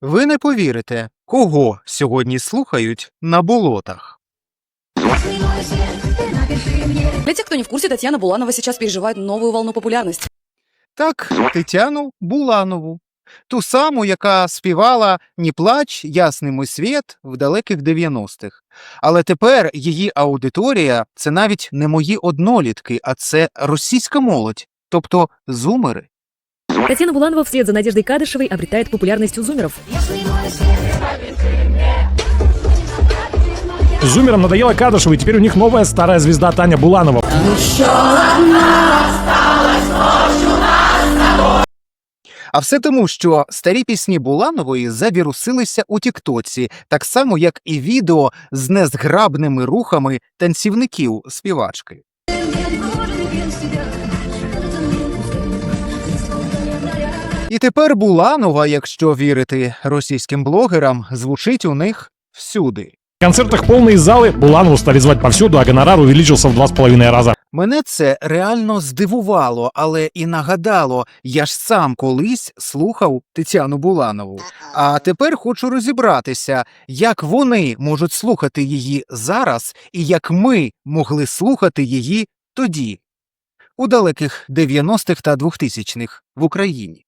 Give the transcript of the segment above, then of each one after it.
Ви не повірите, кого сьогодні слухають на болотах. Для тех, кто не в курсе, Татьяна Буланова сейчас переживает новую волну популярности. Так, Тетяну Буланову. Ту саму, яка співала «Ні плач, ясний мой світ» в далеких 90-х. Але тепер її аудиторія – це навіть не мої однолітки, а це російська молодь, тобто зумери. Татьяна Буланова вслед за Надеждой Кадышевой обретает популярность у зумеров. Зумерам надоело Кадышева, и теперь у них новая старая звезда Таня Буланова. А все тому, що старі пісні Буланової завірусилися у Тіктоці, так само як і відео з незграбними рухами танцівників співачки. І тепер Буланова, якщо вірити російським блогерам, звучить у них всюди. В концертах полные залы, Буланову стали звать повсюду, а гонорар увеличился в два с половиной раза. Мене це реально здивувало, але і нагадало, я ж сам колись слухав Тетяну Буланову. А тепер хочу розібратися, як вони можуть слухати її зараз і як ми могли слухати її тоді, у далеких 90-х та 2000-х в Україні.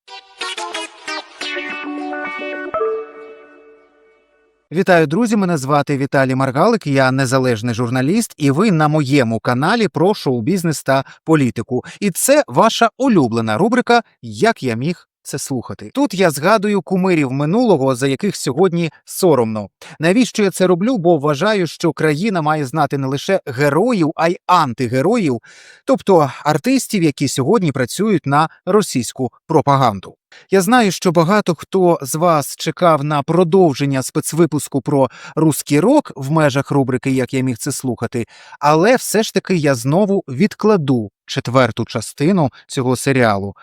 Вітаю, друзі! Мене звати Віталій Маргалик, я незалежний журналіст, і ви на моєму каналі про шоу-бізнес та політику. І це ваша улюблена рубрика Як я міг це слухати. Тут я згадую кумирів минулого, за яких сьогодні соромно. Навіщо я це роблю? Бо вважаю, що країна має знати не лише героїв, а й антигероїв, тобто артистів, які сьогодні працюють на російську пропаганду. Я знаю, що багато хто з вас чекав на продовження спецвипуску про руський рок в межах рубрики Як я міг це слухати, але все ж таки я знову відкладу четверту частину цього серіалу.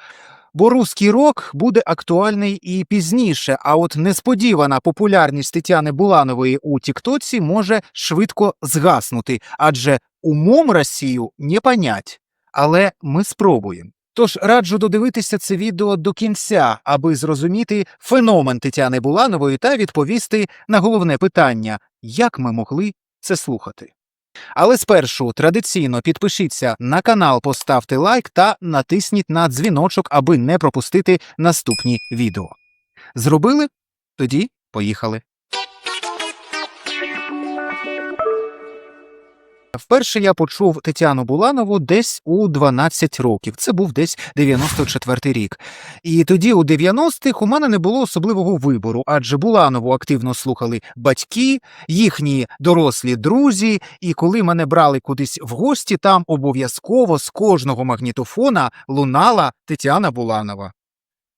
Бо руський рок буде актуальний і пізніше, а от несподівана популярність Тетяни Буланової у Тіктоці може швидко згаснути, адже умом Росію не понять. Але ми спробуємо. Тож раджу додивитися це відео до кінця, аби зрозуміти феномен Тетяни Буланової та відповісти на головне питання, як ми могли це слухати. Але спершу традиційно підпишіться на канал, поставте лайк та натисніть на дзвіночок, аби не пропустити наступні відео. Зробили? Тоді поїхали. Вперше я почув Тетяну Буланову десь у 12 років. Це був десь 94-й рік. І тоді, у 90-х, у мене не було особливого вибору, адже Буланову активно слухали батьки, їхні дорослі друзі. І коли мене брали кудись в гості, там обов'язково з кожного магнітофона лунала Тетяна Буланова.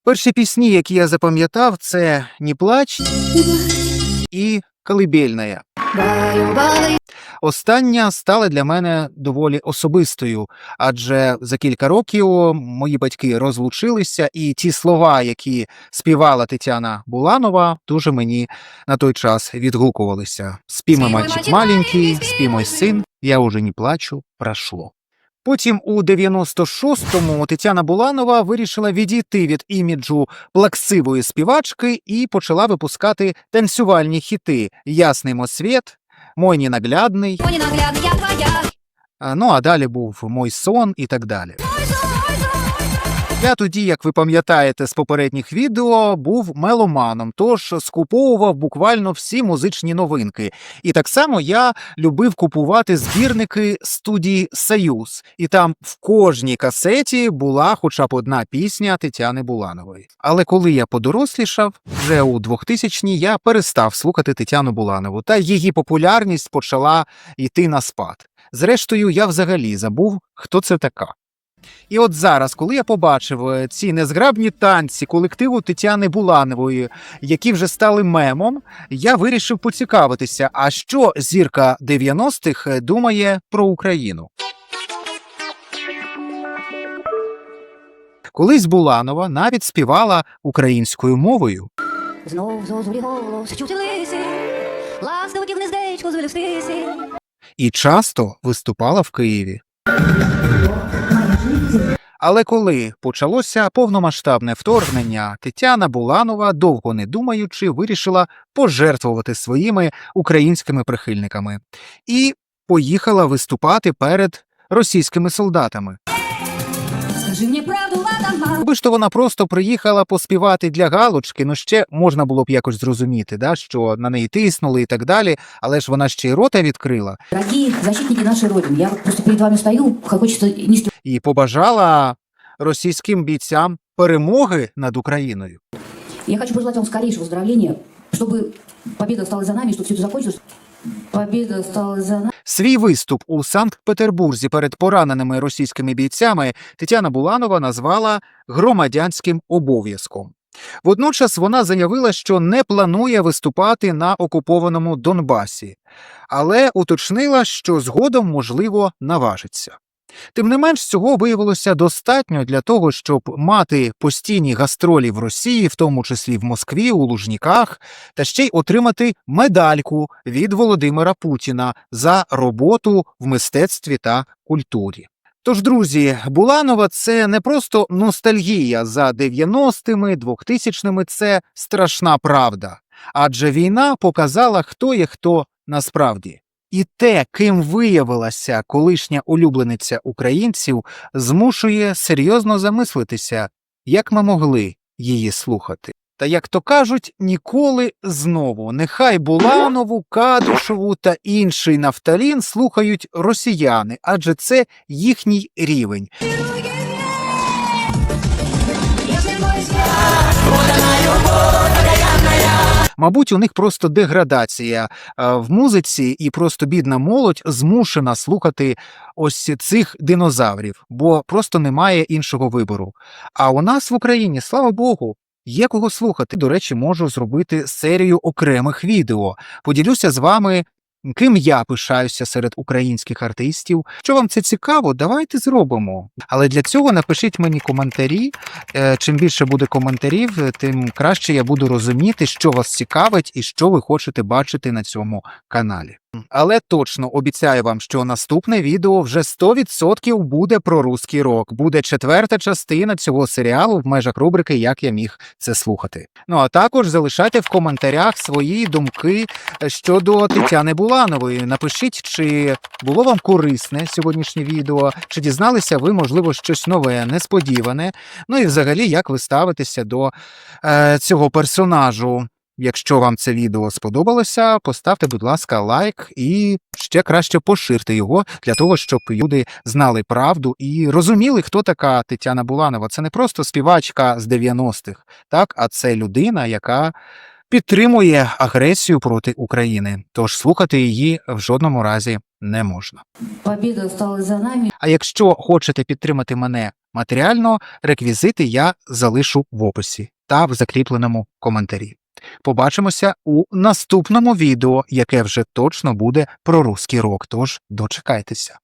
Перші пісні, які я запам'ятав, це «Ні плач» і «Колибельная». Остання стала для мене доволі особистою, адже за кілька років мої батьки розлучилися, і ті слова, які співала Тетяна Буланова, дуже мені на той час відгукувалися. «Спи, мой мальчик маленький, спімой син, я уже не плачу, прошло. Потім у 96-му Тетяна Буланова вирішила відійти від іміджу плаксивої співачки і почала випускати танцювальні хіти «Ясний мосвіт», «Мой ненаглядний», а, ну а далі був «Мой сон» і так далі. Я тоді, як ви пам'ятаєте з попередніх відео, був меломаном, тож скуповував буквально всі музичні новинки. І так само я любив купувати збірники студії Союз, і там в кожній касеті була хоча б одна пісня Тетяни Буланової. Але коли я подорослішав, вже у 2000-ні я перестав слухати Тетяну Буланову, та її популярність почала йти на спад. Зрештою, я взагалі забув, хто це така. І от зараз, коли я побачив е, ці незграбні танці колективу Тетяни Буланової, які вже стали мемом, я вирішив поцікавитися, а що зірка 90-х е, думає про Україну. Колись Буланова навіть співала українською мовою. Знов зозулі голос чути лисі, ласково ті гнездечко звелю і часто виступала в Києві. Але коли почалося повномасштабне вторгнення, Тетяна Буланова, довго не думаючи, вирішила пожертвувати своїми українськими прихильниками і поїхала виступати перед російськими солдатами. Скажи мне правду, мадам, Якби ж то вона просто приїхала поспівати для галочки, ну ще можна було б якось зрозуміти, да, що на неї тиснули і так далі, але ж вона ще й рота відкрила Дорогие защитники нашей Родины, я вот просто перед вами стою, хочется низким і побажала російським бійцям перемоги над Україною. Я хочу пожелать вам скорейшего выздоровления, чтобы победа осталась за нами, чтобы все это закончилось. Победа стала за нами. Свій виступ у Санкт-Петербурзі перед пораненими російськими бійцями Тетяна Буланова назвала громадянським обов'язком. Водночас вона заявила, що не планує виступати на окупованому Донбасі, але уточнила, що згодом, можливо, наважиться. Тим не менш, цього виявилося достатньо для того, щоб мати постійні гастролі в Росії, в тому числі в Москві, у Лужніках, та ще й отримати медальку від Володимира Путіна за роботу в мистецтві та культурі. Тож, друзі, Буланова це не просто ностальгія за 90-ми, 2000-ми, це страшна правда. Адже війна показала, хто є хто насправді. І те, ким виявилася колишня улюблениця українців, змушує серйозно замислитися, як ми могли її слухати. Та як то кажуть, ніколи знову. Нехай Буланову, Кадушеву та інший нафталін слухають росіяни, адже це їхній рівень. Мабуть, у них просто деградація е, в музиці, і просто бідна молодь змушена слухати ось цих динозаврів, бо просто немає іншого вибору. А у нас в Україні, слава Богу, є кого слухати. До речі, можу зробити серію окремих відео. Поділюся з вами. Ким я пишаюся серед українських артистів? Що вам це цікаво, давайте зробимо. Але для цього напишіть мені коментарі. Е, Чим більше буде коментарів, тим краще я буду розуміти, що вас цікавить і що ви хочете бачити на цьому каналі. Але точно обіцяю вам, що наступне відео вже 100% буде про руський рок. Буде четверта частина цього серіалу в межах рубрики Як я міг це слухати. Ну а також залишайте в коментарях свої думки е, щодо Тетяни Буланової. Напишіть, чи було вам корисне сьогоднішнє відео, чи дізналися ви, можливо, щось нове, несподіване. Ну і взагалі, як ви ставитеся до е, цього персонажу. Якщо вам це відео сподобалося, поставте, будь ласка, лайк і ще краще поширте його для того, щоб люди знали правду і розуміли, хто така Тетяна Буланова. Це не просто співачка з 90-х, так, а це людина, яка підтримує агресію проти України. Тож слухати її в жодному разі не можна. Победа осталась за нами. А якщо хочете підтримати мене матеріально, реквізити я залишу в описі та в закріпленому коментарі. Побачимося у наступному відео, яке вже точно буде про руський рок. Тож дочекайтеся.